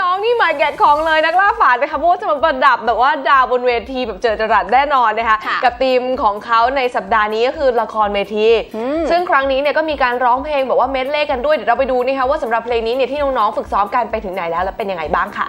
น้องๆนี่หมายแกะของเลยนักล่าฝันนะคะเพราะว่าจะมาประดับแบบว่าดาวบนเวทีแบบเจอจรัสแน่นอนนะคะค่ะกับธีมของเขาในสัปดาห์นี้ก็คือละครเวที อืม ซึ่งครั้งนี้เนี่ยก็มีการร้องเพลงแบบว่าเมดเล่กันด้วยเดี๋ยวเราไปดูนะคะว่าสำหรับเพลงนี้เนี่ยที่น้องๆฝึกซ้อมกันไปถึงไหนแล้วและเป็นยังไงบ้างค่ะ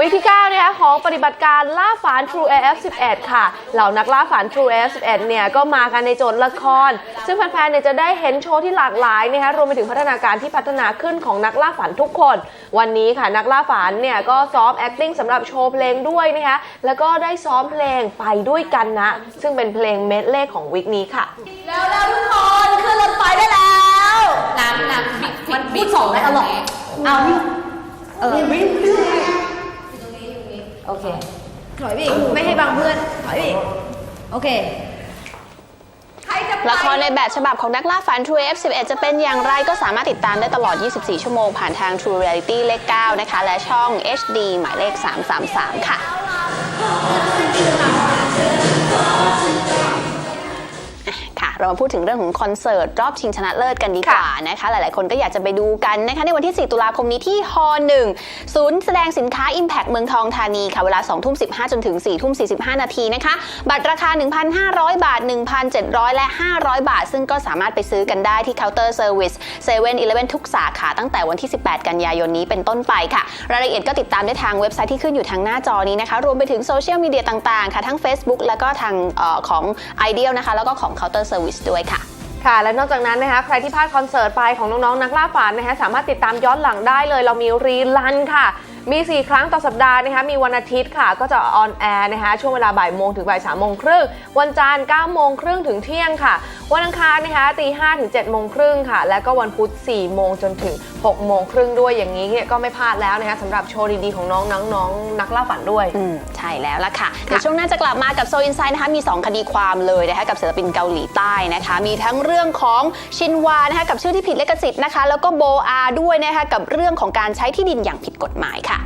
วิธี9นะคะของปฏิบัติการล่าฝัน True AF 11 ค่ะ เหล่านักล่าฝัน True AF 11 เนี่ยก็มากันในโจทย์ละคร ซึ่งแฟนๆเนี่ยจะได้เห็นโชว์ที่หลากหลายนะคะรวมไปถึงพัฒนาการที่พัฒนาขึ้นของนักล่าฝันทุกคน วันนี้ค่ะนักล่าฝันเนี่ยก็ซ้อม acting สำหรับโชว์เพลงด้วยนะคะแล้วก็ได้ซ้อมเพลงไปด้วยกันนะ ซึ่งเป็นเพลงเมดเล่ของวิกนี้ค่ะ แล้วแล้วทุกคนขึ้นรถไฟได้แล้วน้ำน้ำบิ๊กมันพูดสองได้ตลอดเอานี่เออโอเคถอยไปอีกไม่ให้บังเพื่อนถอยไปอีกโอเค ละครในแบบฉบับของนักล่าฝัน True F11 จะเป็นอย่างไรก็สามารถติดตามได้ตลอด 24 ชั่วโมงผ่านทาง True Reality เลข 9 นะคะ และช่อง HD หมายเลข 333 ค่ะ เรามาพูดถึงเรื่องของคอนเสิร์ตรอบชิงชนะเลิศกันดีกว่านะคะ หลายๆ คนก็อยากจะไปดูกันนะคะในวันที่ 4 ตุลาคมนี้ที่ฮ1ศูนย์แสดงสินค้า Impact เมืองทองธานีค่ะ เวลา2ทุ่ม15 จนถึง4ทุ่ม45 นาทีนะคะ บัตรราคา 1,500 บาท 1,700 และ 500 บาท ซึ่งก็สามารถไปซื้อกันได้ที่เคาน์เตอร์เซอร์วิส7 e เ e ่ e อทุกสาขาตั้งแต่วันที่ 18 กันยายนนี้เป็นต้นไปค่ะ รายละเอียดก็ติดตามได้ทางเว็บไซต์ที่ขึ้นอยู่ทางหน้าจอนี้นะคะ รวมไปถึงโซเชียลมีเดียต่างๆค่ะทั้ง Facebook แล้วก็ทางเออของ Ideal นะคะแล้วก็ของ Counter Service ด้วยค่ะค่ะและนอกจากนั้นนะคะใครที่พลาดคอนเสิร์ตไปของน้องๆนักล่าฝันนะคะสามารถติดตามย้อนหลังได้เลยเรามีรีลันค่ะ มี 4 ครั้งต่อสัปดาห์นะคะมีวันอาทิตย์ค่ะ ก็จะออนแอร์นะคะช่วงเวลาบ่ายโมงถึงบ่ายสามโมงครึ่งวันจันทร์9โมงครึ่งถึงเที่ยงค่ะวันอังคารนะคะตี5ถึง7โมงครึ่งค่ะ และก็วันพุธ4โมงจนถึง6โมงครึ่งด้วยอย่างนี้เนี่ยก็ไม่พลาดแล้วนะคะสำหรับโชว์ดีๆของน้องๆน้องนักล่าฝันด้วย อืมใช่แล้วล่ะค่ะเดี๋ยวช่วงหน้าจะกลับมากับโซอินไซด์นะคะมี 2 คดีความเลยนะคะกับศิลปินเกาหลีใต้นะคะ มีทั้งเรื่องของชินวานะคะกับชื่อที่ผิดลิขสิทธิ์นะคะ แล้วก็โบอาด้วยนะคะกับเรื่องของการใช้ที่ดินอย่างผิดกฎหมายค่ะ